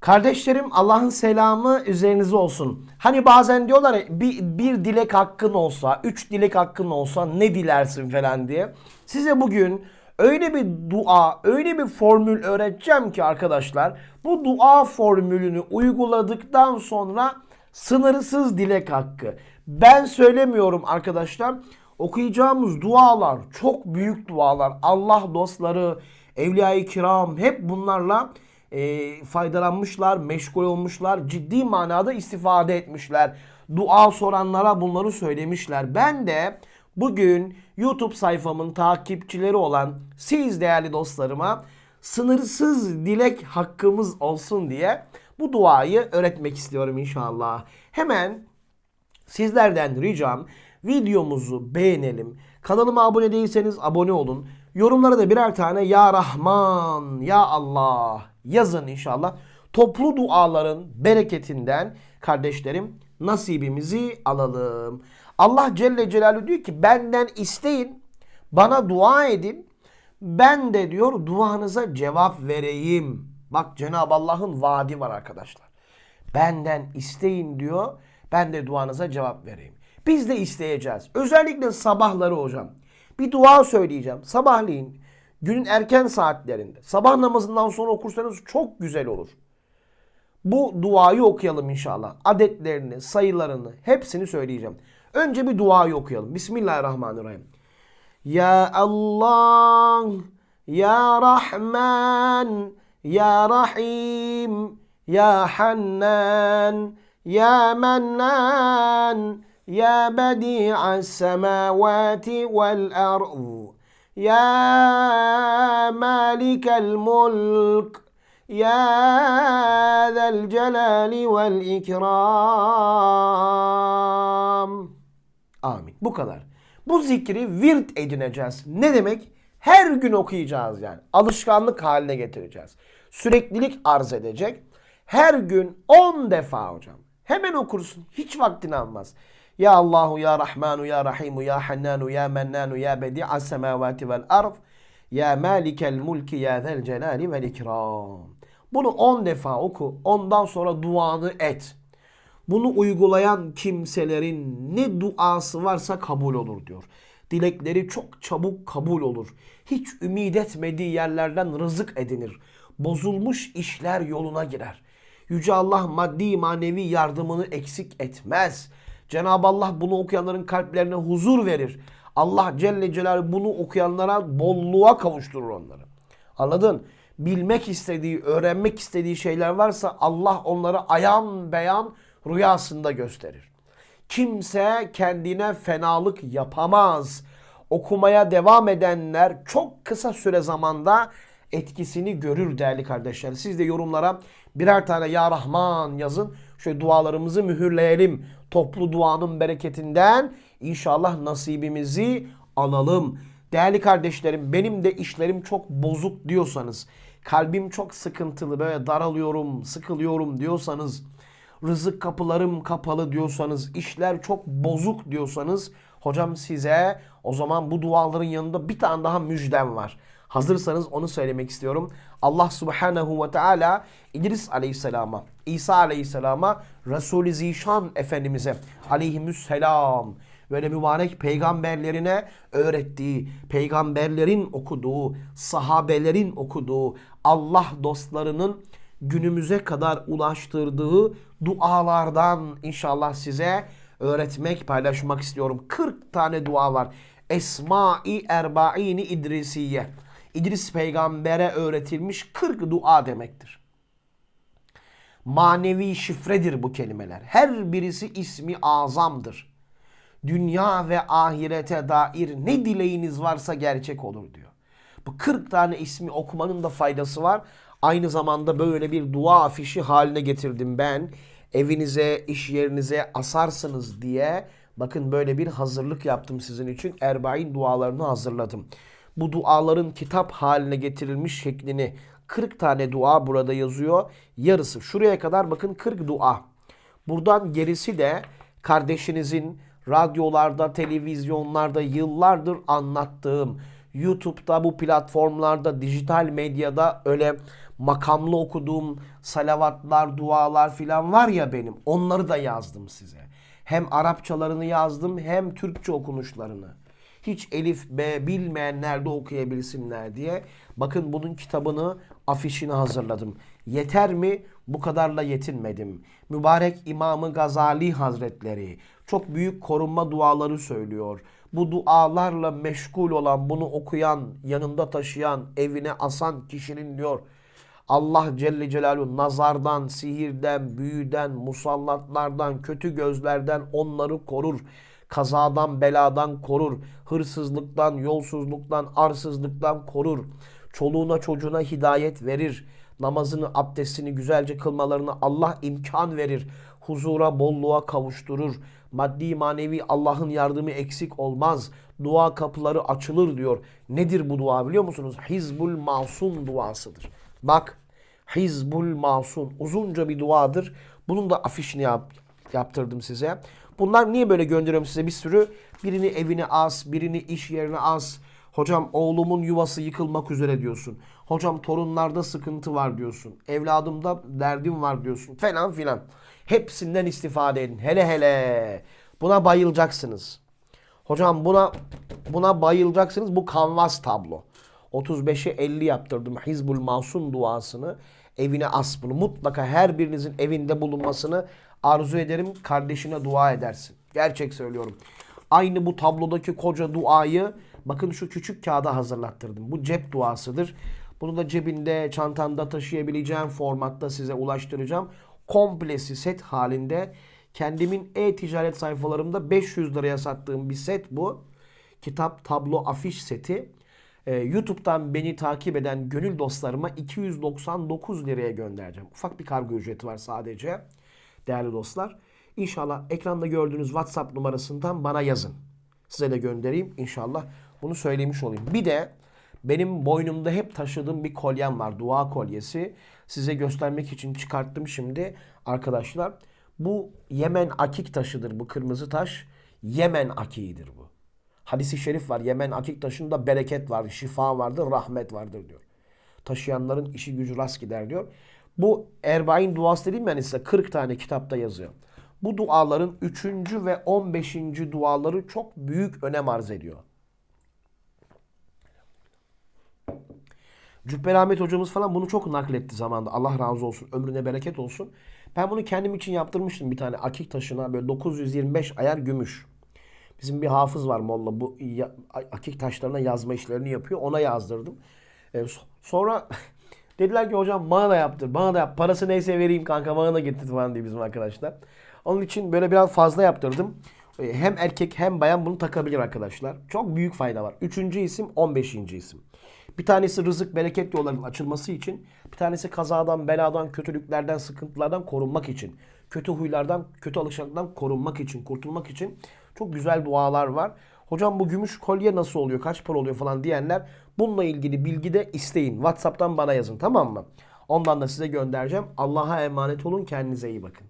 Kardeşlerim Allah'ın selamı üzerinize olsun. Hani bazen diyorlar ya bir, bir dilek hakkın olsa, üç dilek hakkın olsa ne dilersin falan diye. Size bugün öyle bir dua, öyle bir formül öğreteceğim ki arkadaşlar bu dua formülünü uyguladıktan sonra sınırsız dilek hakkı. Ben söylemiyorum arkadaşlar. Okuyacağımız dualar çok büyük dualar. Allah dostları, evliya-i kiram hep bunlarla e, faydalanmışlar, meşgul olmuşlar, ciddi manada istifade etmişler. Dua soranlara bunları söylemişler. Ben de bugün YouTube sayfamın takipçileri olan siz değerli dostlarıma sınırsız dilek hakkımız olsun diye bu duayı öğretmek istiyorum inşallah. Hemen Sizlerden ricam videomuzu beğenelim. Kanalıma abone değilseniz abone olun. Yorumlara da birer tane Ya Rahman, Ya Allah yazın inşallah. Toplu duaların bereketinden kardeşlerim nasibimizi alalım. Allah Celle Celaluhu diyor ki benden isteyin, bana dua edin. Ben de diyor duanıza cevap vereyim. Bak Cenab-ı Allah'ın vaadi var arkadaşlar. Benden isteyin diyor. Ben de duanıza cevap vereyim. Biz de isteyeceğiz. Özellikle sabahları hocam. Bir dua söyleyeceğim. Sabahleyin günün erken saatlerinde. Sabah namazından sonra okursanız çok güzel olur. Bu duayı okuyalım inşallah. Adetlerini, sayılarını hepsini söyleyeceğim. Önce bir duayı okuyalım. Bismillahirrahmanirrahim. Ya Allah, Ya Rahman, Ya Rahim, Ya Hannan, Ya Mennan, Semavati vel ard, Ya Malikal Mulk, Ya Zel Celali vel İkram. Amin. Bu kadar. Bu zikri virt edineceğiz. Ne demek? Her gün okuyacağız yani. Alışkanlık haline getireceğiz. Süreklilik arz edecek. Her gün 10 defa hocam. Hemen okursun. Hiç vaktini almaz. Ya Allahu ya Rahmanu ya Rahimu ya Hannanu ya Mennanu ya Bedi'as semavati vel ard. Ya Malikel mulki ya zel celali vel ikram. Bunu 10 defa oku. Ondan sonra duanı et. Bunu uygulayan kimselerin ne duası varsa kabul olur diyor. Dilekleri çok çabuk kabul olur. Hiç ümit etmediği yerlerden rızık edinir. Bozulmuş işler yoluna girer. Yüce Allah maddi manevi yardımını eksik etmez. Cenab-ı Allah bunu okuyanların kalplerine huzur verir. Allah Celle Celaluhu bunu okuyanlara bolluğa kavuşturur onları. Anladın? Bilmek istediği, öğrenmek istediği şeyler varsa Allah onları ayan beyan rüyasında gösterir. Kimse kendine fenalık yapamaz. Okumaya devam edenler çok kısa süre zamanda etkisini görür değerli kardeşler. Siz de yorumlara birer tane Ya Rahman yazın. Şöyle dualarımızı mühürleyelim. Toplu duanın bereketinden inşallah nasibimizi alalım. Değerli kardeşlerim benim de işlerim çok bozuk diyorsanız, kalbim çok sıkıntılı böyle daralıyorum, sıkılıyorum diyorsanız, rızık kapılarım kapalı diyorsanız, işler çok bozuk diyorsanız hocam size o zaman bu duaların yanında bir tane daha müjdem var. Hazırsanız onu söylemek istiyorum. Allah Subhanahu ve Teala İdris Aleyhisselam'a, İsa Aleyhisselam'a, Resul-i Zişan Efendimiz'e aleyhisselam böyle mübarek peygamberlerine öğrettiği, peygamberlerin okuduğu, sahabelerin okuduğu, Allah dostlarının günümüze kadar ulaştırdığı dualardan inşallah size öğretmek, paylaşmak istiyorum. 40 tane dua var. Esma-i Erba'ini İdrisiye. İdris peygambere öğretilmiş 40 dua demektir. Manevi şifredir bu kelimeler. Her birisi ismi azamdır. Dünya ve ahirete dair ne dileğiniz varsa gerçek olur diyor. Bu 40 tane ismi okumanın da faydası var. Aynı zamanda böyle bir dua afişi haline getirdim ben. Evinize, iş yerinize asarsınız diye bakın böyle bir hazırlık yaptım sizin için. Erbain dualarını hazırladım. Bu duaların kitap haline getirilmiş şeklini 40 tane dua burada yazıyor. Yarısı şuraya kadar bakın 40 dua. Buradan gerisi de kardeşinizin radyolarda, televizyonlarda yıllardır anlattığım YouTube'da bu platformlarda dijital medyada öyle makamlı okuduğum salavatlar, dualar filan var ya benim. Onları da yazdım size. Hem Arapçalarını yazdım hem Türkçe okunuşlarını. Hiç elif b bilmeyenler de okuyabilsinler diye. Bakın bunun kitabını, afişini hazırladım. Yeter mi? Bu kadarla yetinmedim. Mübarek İmamı Gazali Hazretleri çok büyük korunma duaları söylüyor. Bu dualarla meşgul olan, bunu okuyan, yanında taşıyan, evine asan kişinin diyor Allah Celle Celaluhu nazardan, sihirden, büyüden, musallatlardan, kötü gözlerden onları korur. Kazadan, beladan korur. Hırsızlıktan, yolsuzluktan, arsızlıktan korur. Çoluğuna çocuğuna hidayet verir. Namazını, abdestini güzelce kılmalarını Allah imkan verir. Huzura, bolluğa kavuşturur. Maddi manevi Allah'ın yardımı eksik olmaz. Dua kapıları açılır diyor. Nedir bu dua biliyor musunuz? Hizbul Masum duasıdır. Bak Hizbul Masum uzunca bir duadır. Bunun da afişini yap, yaptırdım size. Bunlar niye böyle gönderiyorum size bir sürü? Birini evine as, birini iş yerine as. Hocam oğlumun yuvası yıkılmak üzere diyorsun. Hocam torunlarda sıkıntı var diyorsun. Evladımda derdim var diyorsun falan filan. Hepsinden istifade edin. Hele hele. Buna bayılacaksınız. Hocam buna buna bayılacaksınız. Bu kanvas tablo. 35'e 50 yaptırdım Hizbul Masum duasını. Evine as bunu. Mutlaka her birinizin evinde bulunmasını arzu ederim. Kardeşine dua edersin. Gerçek söylüyorum. Aynı bu tablodaki koca duayı bakın şu küçük kağıda hazırlattırdım. Bu cep duasıdır. Bunu da cebinde, çantanda taşıyabileceğim formatta size ulaştıracağım. Komplesi set halinde kendimin e-ticaret sayfalarımda 500 liraya sattığım bir set bu. Kitap, tablo, afiş seti. Ee, YouTube'dan beni takip eden gönül dostlarıma 299 liraya göndereceğim. Ufak bir kargo ücreti var sadece. Değerli dostlar. İnşallah ekranda gördüğünüz WhatsApp numarasından bana yazın. Size de göndereyim inşallah. Bunu söylemiş olayım. Bir de benim boynumda hep taşıdığım bir kolyem var. Dua kolyesi. Size göstermek için çıkarttım şimdi arkadaşlar. Bu Yemen akik taşıdır bu kırmızı taş. Yemen akiğidir bu. Hadisi şerif var. Yemen akik taşında bereket var, şifa vardır, rahmet vardır diyor. Taşıyanların işi gücü rast gider diyor. Bu Erbain duası dediğim ben size 40 tane kitapta yazıyor. Bu duaların 3. ve 15. duaları çok büyük önem arz ediyor. Cübbeli Ahmet hocamız falan bunu çok nakletti zamanda. Allah razı olsun. Ömrüne bereket olsun. Ben bunu kendim için yaptırmıştım bir tane akik taşına böyle 925 ayar gümüş. Bizim bir hafız var Molla. Bu akik taşlarına yazma işlerini yapıyor. Ona yazdırdım. E, so- sonra dediler ki hocam bana da yaptır. Bana da yap. Parası neyse vereyim kanka bana da getir falan diye bizim arkadaşlar. Onun için böyle biraz fazla yaptırdım. E, Hem erkek hem bayan bunu takabilir arkadaşlar. Çok büyük fayda var. Üçüncü isim 15. isim. Bir tanesi rızık bereket yollarının açılması için. Bir tanesi kazadan, beladan, kötülüklerden, sıkıntılardan korunmak için. Kötü huylardan, kötü alışkanlıklardan korunmak için, kurtulmak için çok güzel dualar var. Hocam bu gümüş kolye nasıl oluyor, kaç para oluyor falan diyenler bununla ilgili bilgi de isteyin. WhatsApp'tan bana yazın tamam mı? Ondan da size göndereceğim. Allah'a emanet olun, kendinize iyi bakın.